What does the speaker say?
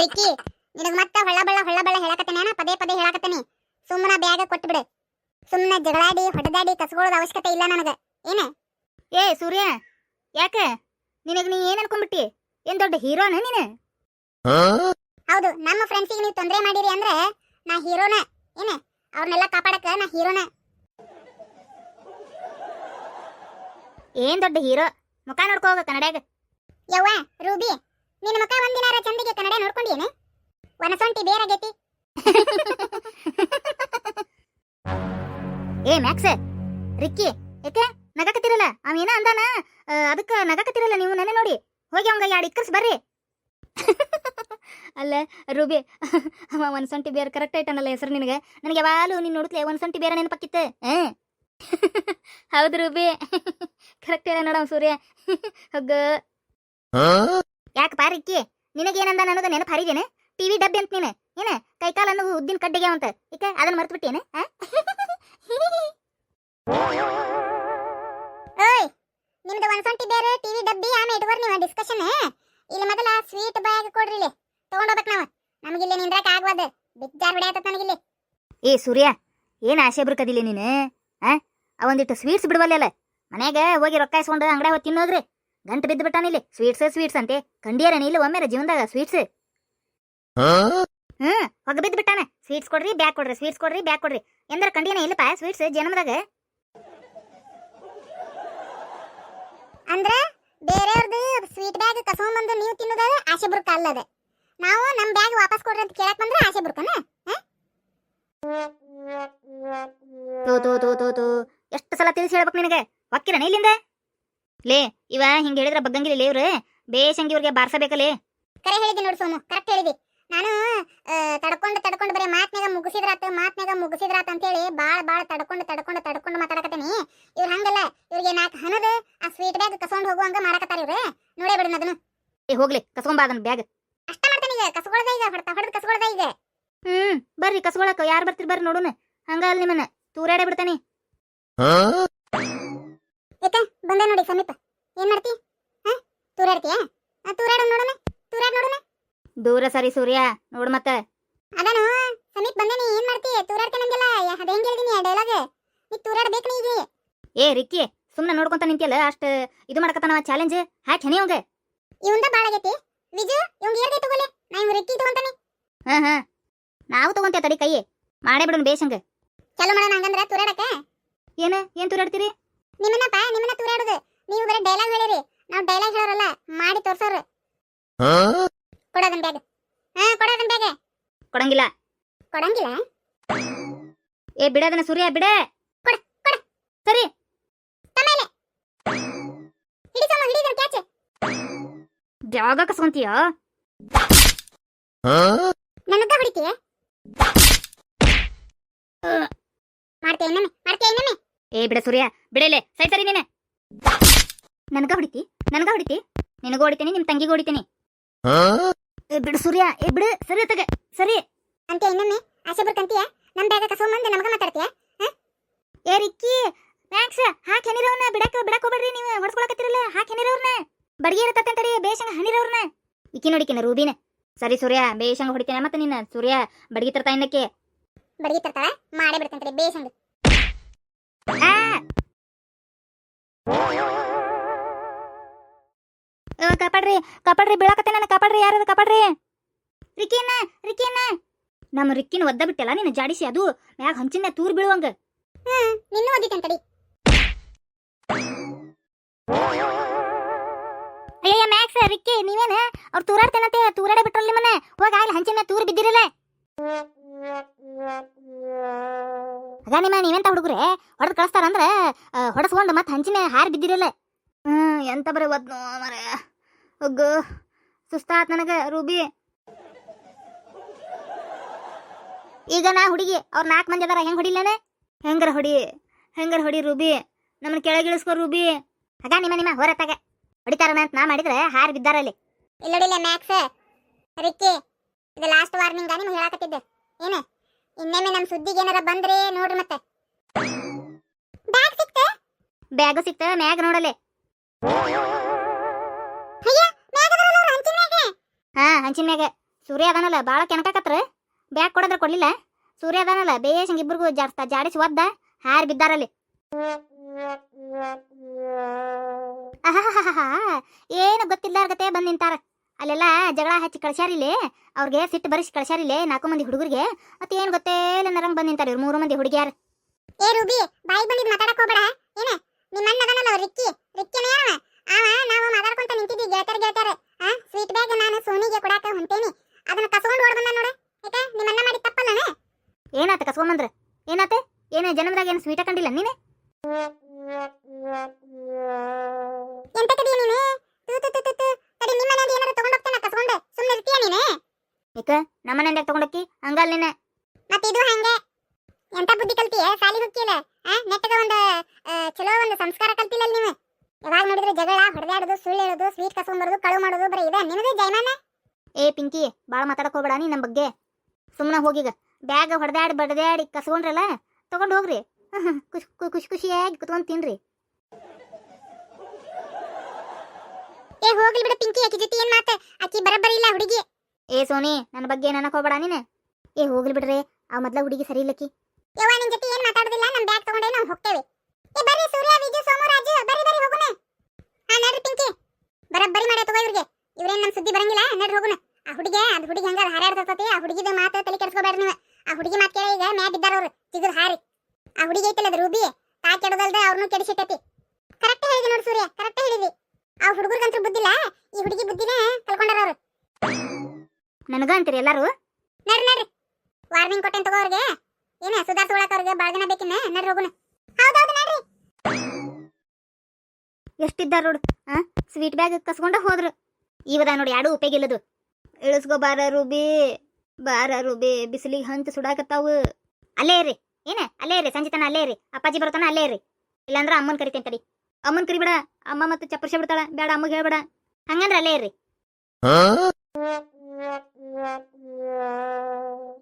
Ricky ನಿನಗೆ ಮತ್ತ ಹೊಳ್ಳ ಬಳ್ಳ ಹೊಳ್ಳ ಬಳ್ಳ ಹೇಳಕತ್ತೇನ ಪದೇ ಪದೇ ಹೇಳಕತ್ತೇನಿ. ಸುಮ್ಮನ ಬ್ಯಾಗ ಕೊಟ್ಬಿಡು. ಸುಮ್ಮನೆ ಜಗಳಾಡಿ ಹೊಡೆದಾಡಿ ಕಸ್ಕೊಳ್ಳೋದು ಅವಶ್ಯಕತೆ ಇಲ್ಲ ನನಗ. ಏನ? ಏ ಸೂರ್ಯ ಯಾಕ? ನಿನಗ್ ನೀ ಏನ್ ಅನ್ಕೊಂಡ್ಬಿಟ್ಟಿ? ಏನ್ ದೊಡ್ಡ ಹೀರೋನ ನೀನು? ಹೌದು ನಮ್ಮ ಫ್ರೆಂಡ್ಸಿಗೆ ನೀವು ತೊಂದರೆ ಮಾಡಿರಿ ಅಂದ್ರೆ ನಾ ಹೀರೋನ. ಏನೇ? ಅವ್ರನ್ನೆಲ್ಲ ಕಾಪಾಡಕ ನಾ ಹೀರೋನ. ಏನ್ ದೊಡ್ಡ ಹೀರೋ? ಮುಖ ನೋಡ್ಕೋ ಹೋಗ ಕನ್ನಡ್ಯಾಗ. ಯವ್ವ ರೂಬಿ ನಿನ್ನ ಮಕ ಒಂದಿನಾರ ಚಂದಿಗೆ ಕನ್ನಡ ನೋಡ್ಕೊಂಡಿಯೇನೆ? ಒನಸೊಂಟಿ ಬೇರಾಗೈತಿ ಏ ಮ್ಯಾಕ್ಸ್ ರಿಕ್ಕಿ ಏಕೆ ನಗಕತ್ತಿರಲ್ಲ? ಅವೇನ ಏನ ಅಂದಾನ? ಅದಕ್ಕೆ ನಗಕತ್ತಿರಲ್ಲ ನೀವು ನನ್ನ ನೋಡಿ? ಹೋಗಿ ಅವಂಗ ಎರಡು ಇಕ್ಕರ್ಸ್ ಬರ್ರಿ. ಅಲ್ಲ ರೂಬಿ ಅವ ಒಂದ್ಸೊಂಟಿ ಬೇರೆ ಕರೆಕ್ಟ್ ಐಟನಲ್ಲ ಹೆಸರು ನಿನಗೆ? ನನಗೆ ಯಾವಾಗಲೂ ನೀನು ನೋಡುತ್ತಲೇ ಒಂದ್ಸೊಂಟಿ ಬೇರೆ ನೆನಪಕ್ಕಿತ್ತು ಏ ಹೌದು ರೂಬಿ. ಕರೆಕ್ಟ್ ಹೇಳ ನೋಡವ್ ಸೂರ್ಯ. ಹಗ್ಗ. ಯಾಕೆ ಪಾರಿಕ್ಕಿ ನಿನಗೇನಂದ ಅನ್ನೋದು ನೆನಪು ಹರಿದೇನೆ ಟಿವಿ ಡಬ್ಬಿ ಅಂತ ನೀನು? ಏನ? ಕೈಕಾಲ ಉದ್ದಿನ ಕಡ್ಡಿಗೆ ಅಂತ ಈಕೆ ಅದನ್ನ ಮರ್ತು ಬಿಟ್ಟೇನೆ ಓಯ್! ನಿಮ್ದು ಒನಸೊಂಟಿ ಬೇರೆ ಟಿವಿ ಡಬ್ಬಿ ಆಮೇಲೆ ಇಟ್ಕೋರಿ ನೀವು ಡಿಸ್ಕಷನ್ ಇಲ್ಲಿ ಮೊದಲ ಸ್ವೀಟ್ ಬ್ಯಾಗ್ ಕೊಡ್ರಿ ಇಲ್ಲಿ. ತಗೊಂಡೋಗ್ಬೇಕು ನಾವು. ನಮಗಿಲ್ಲಿ ನಿಂದ್ರಕ್ ಆಗ್ವದ ಬಿಜ್ಜಾರ್ ಬಿಡಾಯ್ತದ ನನಗಿಲ್ಲಿ. ಏ, ಸೂರ್ಯ! ಏನ್ ಆಸೆ ಬುರ್ಕದಿಲ್ಲ ನೀನು, ಆ? ಒಂದಿಟ್ಟು ಸ್ವೀಟ್ಸ್ ಬಿಡವಲ್ಲ ಮನೆಗೆ ಹೋಗಿ ರೊಕ್ಕ ಇಸ್ಕೊಂಡು ಅಂಗಡಿ ಹೋಗಿ ತಿನ್ನೋದ್ರಿ. ಗಂಟು ಬಿದ್ದು ಬಿಟ್ಟಾನಿಲ್ಲಿ ಸ್ವೀಟ್ಸ್ ಸ್ವೀಟ್ಸ್ ಅಂತೆ. ಕಂಡಿಯರ ಇಲ್ಲ ಒಮ್ಮೆ ಜೀವನದಾಗ ಸ್ವೀಟ್ಸ್ ಹ್ಮ್ ಹೊಗ ಬಿದ್ದು ಬಿಟ್ಟಾನ. ಸ್ವೀಟ್ಸ್ ಕೊಡ್ರಿ ಬ್ಯಾಗ್ ಕೊಡ್ರಿ ಸ್ವೀಟ್ಸ್ ಕೊಡ್ರಿ ಬ್ಯಾಗ್ ಕೊಡ್ರಿ. ಎಂದ್ರ ಕಂಡಿಯನ ಇಲ್ಲಪ್ಪ ಸ್ವೀಟ್ಸ್ ಜನ್ಮದಾಗ. ಅಂದ್ರೆ ಬೇರೆಯವ್ರದ್ದು ಸ್ವೀಟ್ ಬ್ಯಾಗ್ ಕಸ್ಕೊಂಡ್ಬಂದು ನೀವು ತಿನ್ನೋದ ಆಸೆ ಬುರ್ಕ ಅಲ್ಲದೆ. ನಾವು ನಮ್ ಬ್ಯಾಗ್ ವಾಪಸ್ ಕೊಡ್ರಿ ಅಂತ ಕೇಳಕ್ ಬಂದ್ರೆ ಆಸೆ ಬುರ್ಕನ? ತೋ ತೋ ತೋ ತೋ ತೋ. ಎಷ್ಟು ಸಲ ತಿಳಿಸಿ ಹೇಳ್ಬೇಕು ನಿನಗೆ? ಹೊಕ್ಕಿರಣ ಇಲ್ಲಿಂದ ಲೇ ಇವ ಹಿಂಗ ಹೇಳಿದ್ರ ಬಗ್ಗಂಗಿಲ್ಲ ಲೇ ಇವ್ರು. ಬೇಸಂಗಿ ಇವ್ರಿಗೆ ಬಾರ್ಸಬೇಕಲೇ ಕರೆ ಹೇಳಿದಿ ನೋಡು ಸೋಮು ಕರೆಕ್ಟ್ ಹೇಳಿದಿ. ನಾನು ತಡಕೊಂಡ ತಡ್ಕೊಂಡು ಬರೀ ಮಾತ್ನಾಗ ಮುಗಿಸಿದ್ರಾತ ಮಾತ್ನಾಗ ಮುಗಿಸಿದ್ರಾತ ಅಂತೇಳಿ ಬಾಳ ಬಾಳ ತಡ್ಕೊಂಡು ತಡ್ಕೊಂಡು ತಡ್ಕೊಂಡು ಮಾತಾಡಕತ್ತೀನಿ. ಇವ್ರು ಹಂಗಲ್ಲ ಇವ್ರಿಗೆ ನಾಲ್ಕು ಹಣದ ಆ ಸ್ವೀಟ್ ಬ್ಯಾಗ್ ಕಸ್ಕೊಂಡು ಹೋಗುವಂಗ ಮಾಡಕತ್ತಾರ ಇವ್ರೆ. ನೋಡೇ ಬಿಡೋಣ ಅದನ್ನು. ಏ ಹೋಗ್ಲಿ ಕಸ್ಕೊಂಬಾ ಅದನ್ನ ಬ್ಯಾಗ್ ಅಷ್ಟ ಮಾಡ್ತಾನೆ ಈಗ ಕಸ್ಕೊಳ್ದ ಈಗ ಹೊಡ್ತಾ ಹೊಡೆದು ಕಸ್ಕೊಳ್ದ ಈಗ. ಹ್ಮ್ ಬರ್ರಿ ಕಸ್ಕೊಳಕ ಯಾರು ಬರ್ತೀರಿ ಬರ್ರಿ ನೋಡುನ. ಹಂಗ ಅಲ್ಲಿ ನಿಮ್ಮನ್ನ ತೂರಾಡೆ ಬಿಡ್ತಾನೆ. ಯಾಕ ಬಂದೆ ನೋಡಿ ಸಮೀಪ. ಏನ್ ಮಾಡ್ತಿ? ಹಾ? ತೂರಾಡ್ತೀಯ? ಆ, ತೂರಾಡು ನೋಡೋಣ ತೂರಾಡ್ ನೋಡೋಣ. ದೂರ ಸರಿ ಸೂರ್ಯ ನೋಡ್ ಮತ್ತೆ. ಅದಾನು ಸಮೀಪ್ ಬಂದೇನಿ ಏನ್ ಮಾಡ್ತಿ? ತೂರಾಡ್ತಾನಂಗಿಲ್ಲ ಅದ ಹೆಂಗ್ ಹೇಳ್ದೀನಿ ಡೈಲಾಗ್ ನೀ ತೂರಾಡ್ಬೇಕು ನೀ ಈಗ ಏ ರಿಕ್ಕಿ ಸುಮ್ನೆ ನೋಡ್ಕೊಂತ ನಿಂತಿಯಲ್ಲ ಅಷ್ಟ ಇದು ಮಾಡಕತ್ತಾನ ಚಾಲೆಂಜ್ ಹ್ಯಾಕ್ ಹೆನಿ ಅವಂಗ. ಇವಂದ ಬಾಳ ಆಗೈತಿ. ವಿಜು ಇವಂಗ ಏರ್ಗೆ ತಗೋಲೆ ನಾ ಇವ್ ರಿಕ್ಕಿ ತಗೊಂತಾನೆ. ಹಾ ಹಾ. ನಾವು ತಗೊಂತೇವೆ ತಡಿ ಕೈ ಮಾಡೇ ಬಿಡೋಣ ಬೇಸಂಗ ಚಲೋ ಮಾಡೋಣ ಹಂಗಂದ್ರ ತೂರಾಡಕ ಏನ ಏನ್ ತೂರಾಡ್ತೀರಿ? ನಿಮ್ಮನ್ನಪ್ಪ ನಿಮ್ಮನ್ನ ತೂರಾಡುದು ನೀವು ಬರೀ ಡೈಲಾಗ್ ಹೇಳಿರಿ. ನಾವು ಡೈಲಾಗ್ ಹೇಳೋರಲ್ಲ ಮಾಡಿ ತೋರ್ಸೋರು. ಕೊಡೋದನ್ ಬ್ಯಾಗ್ ಹಾ ಕೊಡೋದನ್ ಬ್ಯಾಗ್ ಕೊಡಂಗಿಲ್ಲ. ಕೊಡಂಗಿಲ್ಲ? ಏ ಬಿಡದನ ಸೂರ್ಯ ಬಿಡ. ಕೊಡ, ಕೊಡ. ಸರಿ. ತಮೇಲೆ ಹಿಡಿ ತಮ್ಮ ಹಿಡಿ ಇದನ್ನ ಕ್ಯಾಚ್. ಜಾಗ ಕಸ್ಕೊಂತೀಯ? ನನಗ ಹೊಡಿತೀಯ? ಮಾಡ್ತೇನೆ ಮಾಡ್ತೇನೆ ಏ ಬಿಡ ಸೂರ್ಯ ಬಿಡಲೆ ಸರಿ ಸರಿ ನೀನೆ. ನನಗ ಹೊಡಿತಿ ನನಗ ಹೊಡಿತಿ ನಿನಗೂ ಹೊಡಿತೀನಿ ನಿಮ್ ತಂಗಿಗೂ ಹೊಡಿತೀನಿ. ಏ ಬಿಡು ಸೂರ್ಯ ಏ ಬಿಡು ಸರಿ ತಗ ಸರಿ. ಅಂತ ಇನ್ನೊಮ್ಮೆ ಆಸೆ ಬರ್ಕಂತೀಯ ನಮ್ ಬ್ಯಾಗ ಕಸ್ಕೊಂಬಂದು ನಮಗ ಮಾತಾಡ್ತೀಯ? ಏ ರಿಕ್ಕಿ ಮ್ಯಾಕ್ಸ್ ಹಾಕಿ ಹನಿರವ್ನ ಬಿಡಕ್ ಬಿಡಕ್ ಹೋಗ್ಬೇಡ್ರಿ ನೀವು ಹೊಡ್ಸ್ಕೊಳಕತ್ತಿರಲ್ಲ ಹಾಕಿ ಹನಿರವ್ರನ್ನ ಬಡಗಿ ಇರತ್ತ ತಡಿ ಬೇಷಂಗ ಹನಿರವ್ರನ್ನ ಇಕ್ಕಿ ನೋಡಿಕಿನ ರೂಬಿನ. ಸರಿ ಸೂರ್ಯ ಬೇಷಂಗ ಹೊಡಿತೇನೆ ಮತ್ತೆ ನಿನ್ನ. ಸೂರ್ಯ ಬಡಗಿ ತರ್ತಾ ಇನ್ನಕ್ಕೆ. ಬಡಗಿ ತರ್ತಾಳ? ಮಾಡೇ ಬಿಡ್ತಂತ್ರಿ! ಏ, ಕಾಪಾಡ್ರಿ ಕಾಪಾಡ್ರಿ ಬೀಳಕತ್ತೆ ನನ್ನ ಕಾಪಾಡ್ರಿ ಯಾರು ಕಾಪಾಡ್ರಿ? ರಿಕ್ಕಿಯನ್ನ ರಿಕ್ಕಿಯನ್ನ. ನಮ್ಮ ರಿಕ್ಕಿನ ಒದ್ದ ಬಿಟ್ಟಲ್ಲ ನೀನು ಜಾಡಿಸಿ ಅದು ಮ್ಯಾಗ ಹಂಚಿನ ತೂರ್ ಬೀಳುವಂಗ. ಹ್ಮ್ ನಿನ್ನೂ ಓದಿತ್ತಂತಡಿ ಅಯ್ಯ ಮ್ಯಾಕ್ಸ್ ರಿಕ್ಕಿ ನೀವೇನ? ಅವ್ರು ತೂರಾಡ್ತೇನಂತೆ ತೂರಾಡೆ ಬಿಟ್ರಲ್ಲ ನಿಮ್ಮನ್ನ. ಹೋಗ ಆಗ್ಲಿ ಹಂಚಿನ ತೂರ್ ಬಿದ್ದಿರಲ್ಲ. ಆಗ ನಿಮ್ಮ ನೀವೆಂತ ಹುಡುಗ್ರೆ? ಹೊಡೆದು ಕಳಿಸ್ತಾರಂದ್ರ ಹೊಡೆಸ್ಕೊಂಡು ಮತ್ತೆ ಹಂಚಿನೇ ಹಾರಿ ಬಿದ್ದಿರಲ್ಲ. ಹ್ಮ್ ಎಂತ ಬರೀ ಒದ್ನೋ ಮರ ಒಗ್ಗು ಸುಸ್ತಾತ್ ನನಗೆ ರೂಬಿ. ಈಗ ನಾ ಹುಡುಗಿ ಅವ್ರ ನಾಲ್ಕು ಮಂದಿ ಅದಾರ ಹೆಂಗ್ ಹೊಡಿಲೇನೆ ಹೆಂಗರ ಹೊಡಿ? ಹೆಂಗರ ಹೊಡಿ ರೂಬಿ? ನಮ್ಮನ್ನ ಕೆಳಗಿಳಿಸ್ಕೊ ರೂಬಿ. ಆಗ ನಿಮ್ಮ ನಿಮ್ಮ ಹೊರತಾಗ ಹೊಡಿತಾರ ಅಂತ ನಾ ಮಾಡಿದ್ರೆ ಹಾರಿ ಬಿದ್ದಾರಲ್ಲಿ. ಇಲ್ಲೋಡಿಲ್ಲ ಮ್ಯಾಕ್ಸ್ ರಿಕ್ಕಿ ಇದು ಲಾಸ್ಟ್ ವಾರ್ನಿಂಗ್ ನಿಮ್ಗೆ ಹೇಳಕತ್ತಿದ್ದೆ. ಏನು? ಇನ್ನೊಮ್ಮೆ ನಮ್ಮ ಸುದ್ದಿಗೆ ಏನಾರ ಬಂದ್ರೆ ನೋಡ್ರಿ ಮತ್ತೆ. ಬ್ಯಾಗ್ ಸಿಕ್ತೆ? ಬ್ಯಾಗ್ ಸಿಕ್ತ? ಮ್ಯಾಗ್ ನೋಡಲೆ. ಹಾ ಹಂಚಿನ ಮ್ಯಾಗ. ಸೂರ್ಯ ಅದಾನಲ್ಲ ಬಾಳ ಕೆಣಕಾಕತ್ರ. ಬ್ಯಾಗ್ ಕೊಡದ್ರ ಕೊಡ್ಲಿಲ್ಲ. ಸೂರ್ಯ ಅದಾನಲ್ಲ ಬೇಷಂಗ್ ಇಬ್ಬರಿಗೂ ಜಾಸ್ತ ಜಾಡಿಸಿ ಒದ್ದ ಹಾರ್ ಬಿದ್ದಾರಲ್ಲಿ. ಏನು ಗೊತ್ತಿಲ್ಲಾರ್ಗತೆ ಬಂದ್ ನಿಂತಾರ. ಅಲ್ಲೆಲ್ಲ ಜಗಳ ಹಚ್ಚಿ ಕಳ್ಸ್ಯಾರಿಲ್ಲಿ? ಅವ್ರಿಗೆ ಸಿಟ್ಟು ಬರಿಸಿ ಕಳ್ಸ್ಯಾರಿಲ್ಲಿ ನಾಲ್ಕು ಮಂದಿ ಹುಡುಗರಿಗೆ? ಮತ್ತೆ ಏನು ಗೊತ್ತೇ ಇಲ್ಲ ನರಂಗ್ ಬಂದ್ ನಿಂತಾರ ಇವ್ರು ಮೂರು ಮಂದಿ ಹುಡುಗಿಯಾರ. ಏ ರೂಬಿ ಬಾಯಿ ಬಂದಿದ್ ಮಾತಾಡಕ್ ಹೋಗ್ಬೇಡ. ಏನ? ನಿಮ್ಮ ಅಣ್ಣ ಅದನಲ್ಲ ರಿಕ್ಕಿ? ರಿಕ್ಕಿನೇ ಅವ ಅವ ನಾವು ಮಾತಾಡ್ಕೊಂತ ನಿಂತಿದ್ವಿ ಗೆಳತ್ಯಾರ ಗೆಳತ್ಯಾರ. ಆ ಸ್ವೀಟ್ ಬ್ಯಾಗ್ ನಾನು ಸೋನಿಗೆ ಕೊಡಾಕ ಹೊಂಟೇನಿ. ಅದನ್ನ ಕಸ್ಕೊಂಡು ಓಡ್ ಬಂದ ನೋಡ. ಯಾಕ? ನಿಮ್ಮ ಅಣ್ಣ ಮಾಡಿ ತಪ್ಪಲ್ಲನ? ಏನಾತ ಕಸ್ಕೊಂಬಂದ್ರ ಏನಾತ? ಏನೇ ಜನ್ಮದಾಗ ಏನು ಸ್ವೀಟ್ ಕಂಡಿಲ್ಲ ನೀನೆ? ಯಾಕ ನಮ್ಮನೆಂದಾಗ ತಗೊಂಡೋಕ್ಕಿ? ಹಂಗಲ್ ನೀನೆ ಮತ್ತೆ ಇದು ಹಂಗೆ. ಎಂತ ಬುದ್ಧಿ ಕಲ್ತಿಯ? ಸಾಲಿ ಹುಕ್ಕಿಲ್ಲ ನೆಟ್ಟಗ ಒಂದು ಚಲೋ ಒಂದು ಸಂಸ್ಕಾರ ಕಲ್ತಿಲ್ಲ ನೀವು? ಯಾವಾಗ ನೋಡಿದ್ರೆ ಜಗಳ ಹೊಡೆದಾಡೋದು ಸುಳ್ಳು ಹೇಳೋದು ಸ್ವೀಟ್ ಬರೋದು ಕಳು ಮಾಡೋದು ಬರೀ ಇದೆ. ನಿನದು ಜೈಮಾನ ಏ ಪಿಂಕಿ ಭಾಳ ಮಾತಾಡಕ್ ಹೋಗ್ಬೇಡ ನೀ ನಮ್ಮ ಬಗ್ಗೆ. ಸುಮ್ಮನೆ ಹೋಗಿಗ ಬ್ಯಾಗ್ ಹೊಡೆದಾಡಿ ಬಡದಾಡಿ ಕಸ್ಕೊಂಡ್ರಲ್ಲ ತಗೊಂಡು ಹೋಗ್ರಿ. ಖುಷಿ ಖುಷಿ ಖುಷಿಯಾಗಿ ಕುತ್ಕೊಂಡ್ ತಿನ್ರಿ. ಏ ಹೋಗ್ಲಿ ಬಿಡ ಪಿಂಕಿ ಆಕಿ ಜೊತೆ ಏನ್ ಮಾತ? ಆಕಿ ಬರಬ್ಬರಿ ಇಲ್ಲ ಹುಡುಗಿ. ಏ ಸೋನಿ, ನನ್ನ ಬಗ್ಗೆ ಏನಕ್ ಹೋಗ್ಬೇಡ ನೀನೆ? ಏ, ಹೋಗ್ಲಿ ಬಿಡ್ರಿ. ಆ ಮೊದ್ಲ ಹುಡುಗಿ ಸರಿ ಇಲ್ಲಕ್ಕಿ. ಯವ್ವ, ನಿನ್ ಜೊತೆ ಏನ್ ಮಾತಾಡೋದಿಲ್ಲ? ನಮ್ ಬ್ಯಾಗ್ ತಗೊಂಡೇ ನಾವು ಹೋಗ್ತೇವೆ. ಏ, ಬರ್ರಿ ಸೂರ್ಯ, ವಿಜು, ಸೋಮು, ರಾಜು, ಬರ್ರಿ ಬರ್ರಿ, ಹೋಗೋಣ. ಹಾ ನಡ್ರಿ ಪಿಂಕಿ. ಬರಬ್ಬರಿ ಮಾಡಿ ತಗೋ ಇವ್ರಿಗೆ. ಇವ್ರೇನ್ ನಮ್ ಸುದ್ದಿ ಬರಂಗಿಲ್ಲ? ನಡ್ರಿ ಹೋಗೋಣ. ಆ ಹುಡುಗಿ, ಅದ್ ಹುಡುಗಿ ಹಂಗ ಹಾರಾಡ್ತತಿ ಆ ಹುಡುಗಿದ ಮಾತು ತಲೆ ಕೆಡಿಸ್ಕೋಬೇಡ್ರಿ ನೀವು. ಆ ಹುಡುಗಿ ಮಾತು ಕೇಳಿ ಈಗ ಮ್ಯಾಗ್ ಬಿದ್ದಾರ ಅವ್ರು. ಚಿಗುರು ಹಾರಿ. ಆ ಹುಡುಗಿ ಐತಲ್ಲ ಅದು ರೂಬಿ? ತಾ ಕೆಡೋದಲ್ದ ಅವ್ರನ್ನೂ ಕೆಡಿಸಿಟ್ಟತಿ. ಕರೆಕ್ಟ್ ಹೇಳಿದಿ ನೋಡಿ ಸೂರ್ಯ, ಕರೆಕ್ಟ್ ಹೇಳಿದಿ. ಆ ಹುಡುಗರ್ಗಂತೂ ಬುದ್ಧಿಲ್ಲ? ಈ ಹುಡುಗಿ ಬುದ್ಧಿನ ಕಲ್ಕೊಂಡಾರ ಅವ್ರು. ನನಗ ಅಂತೀರಿ ಎಲ್ಲಾರು? ನಡ್ರಿ ನಡ್ರಿ ವಾರ್ನಿಂಗ್ ಕೊಟ್ಟೆನ್ ತಗೋ ಅವ್ರಿಗೆ. ಏನ ಸುಧಾರ್ಸ್ಕೊಳಕ್ ಅವ್ರಿಗೆ ಬಾಳ ದಿನ ಬೇಕಿನ್ನ? ನಡ್ರಿ ಹೋಗೋಣ. ಹೌದೌದು ನಡ್ರಿ ಎಷ್ಟಿದ್ದಾರ ನೋಡು ಆ? ಸ್ವೀಟ್ ಬ್ಯಾಗ್ ಕಸ್ಕೊಂಡ ಹೋದ್ರು. ಇವದ ನೋಡಿ ಯಾರು ಉಪಯೋಗ ಇಲ್ಲದು. ಇಳಿಸ್ಕೋ ಬಾರ ರೂಬಿ ಬಾರ ರೂಬಿ ಬಿಸಿಲಿಗೆ ಹಂಚ ಸುಡಾಕತ್ತಾವು. ಅಲ್ಲೇ ಇರ್ರಿ. ಏನ ಅಲ್ಲೇ ಇರ್ರಿ ಸಂಜಿತನ ಅಲ್ಲೇ ಇರ್ರಿ. ಅಪ್ಪಾಜಿ ಬರ್ತಾನ ಅಲ್ಲೇ ಇರ್ರಿ. ಇಲ್ಲಾಂದ್ರ ಅಮ್ಮನ್ ಕರಿತೇನೆ ತಡಿ. ಅಮ್ಮನ್ ಕರಿಬೇಡ ಅಮ್ಮ ಮತ್ತೆ ಚಪ್ಪರ್ಸಿ ಬಿಡ್ತಾಳ. ಬೇಡ ಅಮ್ಮಗೆ ಹೇಳ್ಬೇಡ. ಹಂಗಂದ್ರ ಅಲ್ಲೇ ಇರ್ರಿ. Yeah, yeah, yeah.